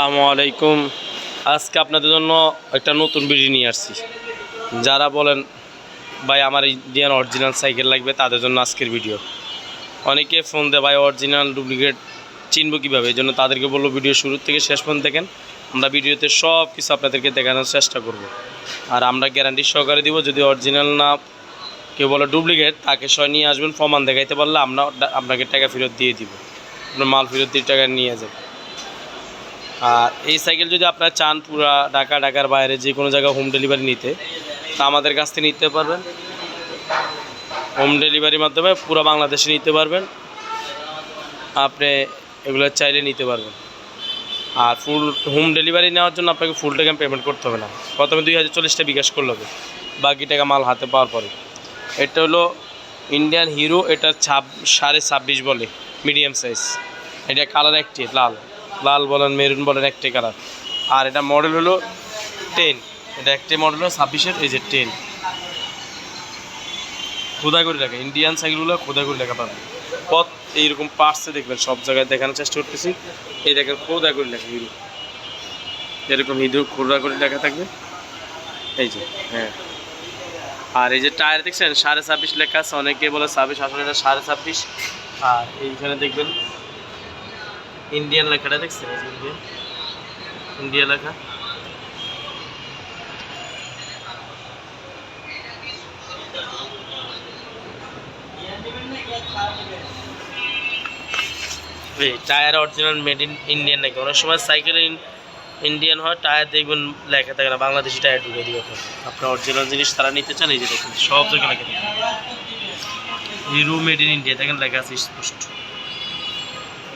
আসসালামু আলাইকুম। আজকে আপনাদের জন্য একটা নতুন ভিডিও নিয়ে আসছি। যারা বলেন, ভাই, আমার ইন্ডিয়ান অরিজিনাল সাইকেল লাগবে, তাদের জন্য আজকের ভিডিও অনেকে ফোন দেয়, ভাই অরিজিনাল ডুপ্লিকেট চিনবো কীভাবে? এই জন্য তাদেরকে বলব ভিডিও শুরু থেকে শেষ পর্যন্ত দেখেন। আমরা ভিডিওতে সব কিছু আপনাদেরকে দেখানোর চেষ্টা করব। আর আমরা গ্যারান্টি সহকারে দিব, যদি অরিজিনাল না কেউ বলে ডুপ্লিকেট তাকে সয় নিয়ে আসবেন, প্রমাণ দেখাইতে পারলে আমরা আপনাকে টাকা ফেরত দিয়ে দিব। আপনার মাল ফেরত দিয়ে টাকা নিয়ে যাবেন। আর এই সাইকেল যদি আপনারা চান পুরা ঢাকা, ঢাকার বাইরে যে কোনো জায়গায় হোম ডেলিভারি নিতে, তা আমাদের কাছ থেকে নিতে পারবেন। হোম ডেলিভারির মাধ্যমে পুরো বাংলাদেশে নিতে পারবেন। আপনি এগুলো চাইলে নিতে পারবেন। আর ফুল হোম ডেলিভারি নেওয়ার জন্য আপনাকে ফুল টাকা পেমেন্ট করতে হবে না। প্রথমে দুই হাজার চল্লিশটা বিকাশ করলে হবে। বাকি টাকা মাল হাতে পাওয়ার পরে। এটা হলো ইন্ডিয়ান হিরো এটা ছাব সাড়ে ছাব্বিশ বলে মিডিয়াম সাইজ এটা কালার একটি, লাল। লাল বলেন, মেরুন বলেন একটি কালার আর এটা মডেল হলো টেন এটা একটি মডেল হলো ছাব্বিশের, এই যে টেন খোদা করে লেখা ইন্ডিয়ান সাইকেলগুলো খোদা করে লেখা পাবেন পথ এইরকম পার্সে দেখবেন, সব জায়গায় দেখানোর চেষ্টা করতেছি। এই দেখেন খোদা করে লেখা হিরো। এরকম হিরো খোদা করে লেখা থাকবে। এই যে হ্যাঁ। আর এই যে টায়ার দেখছেন, সাড়ে ছাব্বিশ লেখা আছে অনেকে বলে ছাব্বিশ, আসলে এটা সাড়ে ছাব্বিশ। আর এইখানে দেখবেন ইন্ডিয়ান লেখাটা দেখছেন? ইন্ডিয়া লেখা। Tyre original made in Indian নাকি? অনেক সময় সাইকেল ইন্ডিয়ান হয়, টায়ার দেখবেন লেখা থাকে না, বাংলাদেশি টায়ার ঢুকে দিবে আপনার অরিজিনাল জিনিস তারা নিতে চান, এই যে দেখুন, সব জায়গায় লেখা থাকে। হিরো মেড ইন ইন্ডিয়া দেখেন লেখা আছে স্পষ্ট।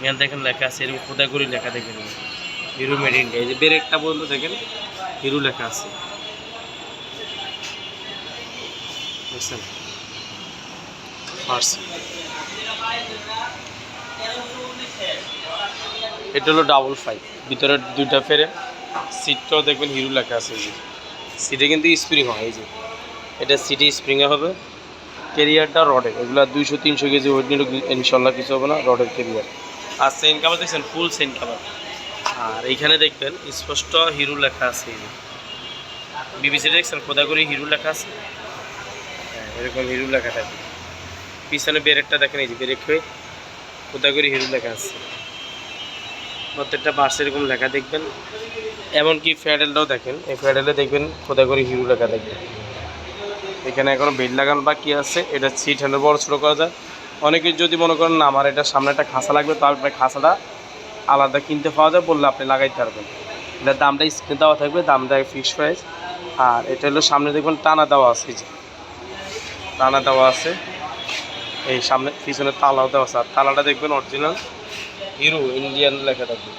এখানে দেখেন লেখা আছে, এরকম খোদা করে লেখা দেখেন। হিরো মেড ইন ইন্ডিয়া, এই যে ব্রেকটা পর্যন্ত দেখেন, হিরো লেখা আছে। এটা হলো ডাবল ফাইভ ভিতরে দুইটা ফেরে সিটটাও দেখবেন হিরো লেখা আছে এই যে। সিটে কিন্তু স্প্রিং হয়, এই যে। এটা সিটে স্প্রিংয়ে হবে। কেরিয়ারটা রডের এগুলো দুইশো, তিনশো কেজি ওয়েট নিলে ইনশাল্লাহ কিছু হবে না রডের কেরিয়ার আর সেন কাভার দেখছেন? ফুল সেন কাভার আর এইখানে দেখবেন, স্পষ্ট হিরো লেখা আছে বিবিসি দেখছেন? খোদা হিরো লেখা আছে। হ্যাঁ এরকম হিরু লেখা থাকে। পিছনে ব্রেকটা দেখেন এই যে ব্রেক হয়ে খোদা হিরো লেখা আছে। প্রত্যেকটা বাস এরকম লেখা দেখবেন। এমনকি ফ্যাডেলটাও দেখেন। এই ফ্যাডেলে দেখবেন খোদা হিরো লেখা দেখবেন। এখানে এখনও বেল লাগানো বাকি আছে। এটা সিট হ্যান্ডেল বড় ছোটো করা যায়। অনেকে যদি মনে করেন, না, আমার এটা সামনে একটা খাঁচা লাগবে তো আপনার খাঁচাটা আলাদা কিনতে পাওয়া যায়, বললে আপনি লাগাইতে পারবেন। এটার দামটা স্ক্রিন দেওয়া থাকবে, দামটা ফিক্সড প্রাইস আর এটা হলো সামনে দেখবেন টানা দেওয়া আছে যে। টানা দেওয়া আছে। এই সামনে পিছনে তালাও দেওয়া আছে। আর তালাটা দেখবেন অরিজিনাল হিরো ইন্ডিয়ান লেখা থাকবে।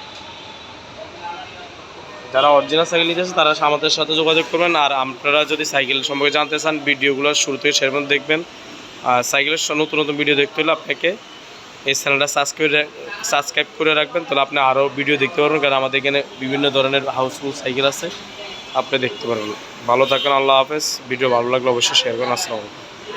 যারা অরিজিনাল সাইকেল নিতেছে তারা আমাদের সাথে যোগাযোগ করবেন। আর আপনারা যদি সাইকেল সম্পর্কে জানতে চান, ভিডিওগুলো শুরু থেকে সেরকম দেখবেন। আর সাইকেলের নতুন নতুন ভিডিও দেখতে হলে আপনাকে এই চ্যানেলটা সাবস্ক্রাইব সাবস্ক্রাইব করে রাখবেন, তাহলে আপনি আরও ভিডিও দেখতে পারবেন, কারণ আমাদের এখানে বিভিন্ন ধরনের হাউসফুল সাইকেল আছে, আপনি দেখতে পারবেন। ভালো থাকেন আল্লাহ হাফেজ। ভিডিও ভালো লাগলে অবশ্যই শেয়ার করুন আসসালামু আলাইকুম।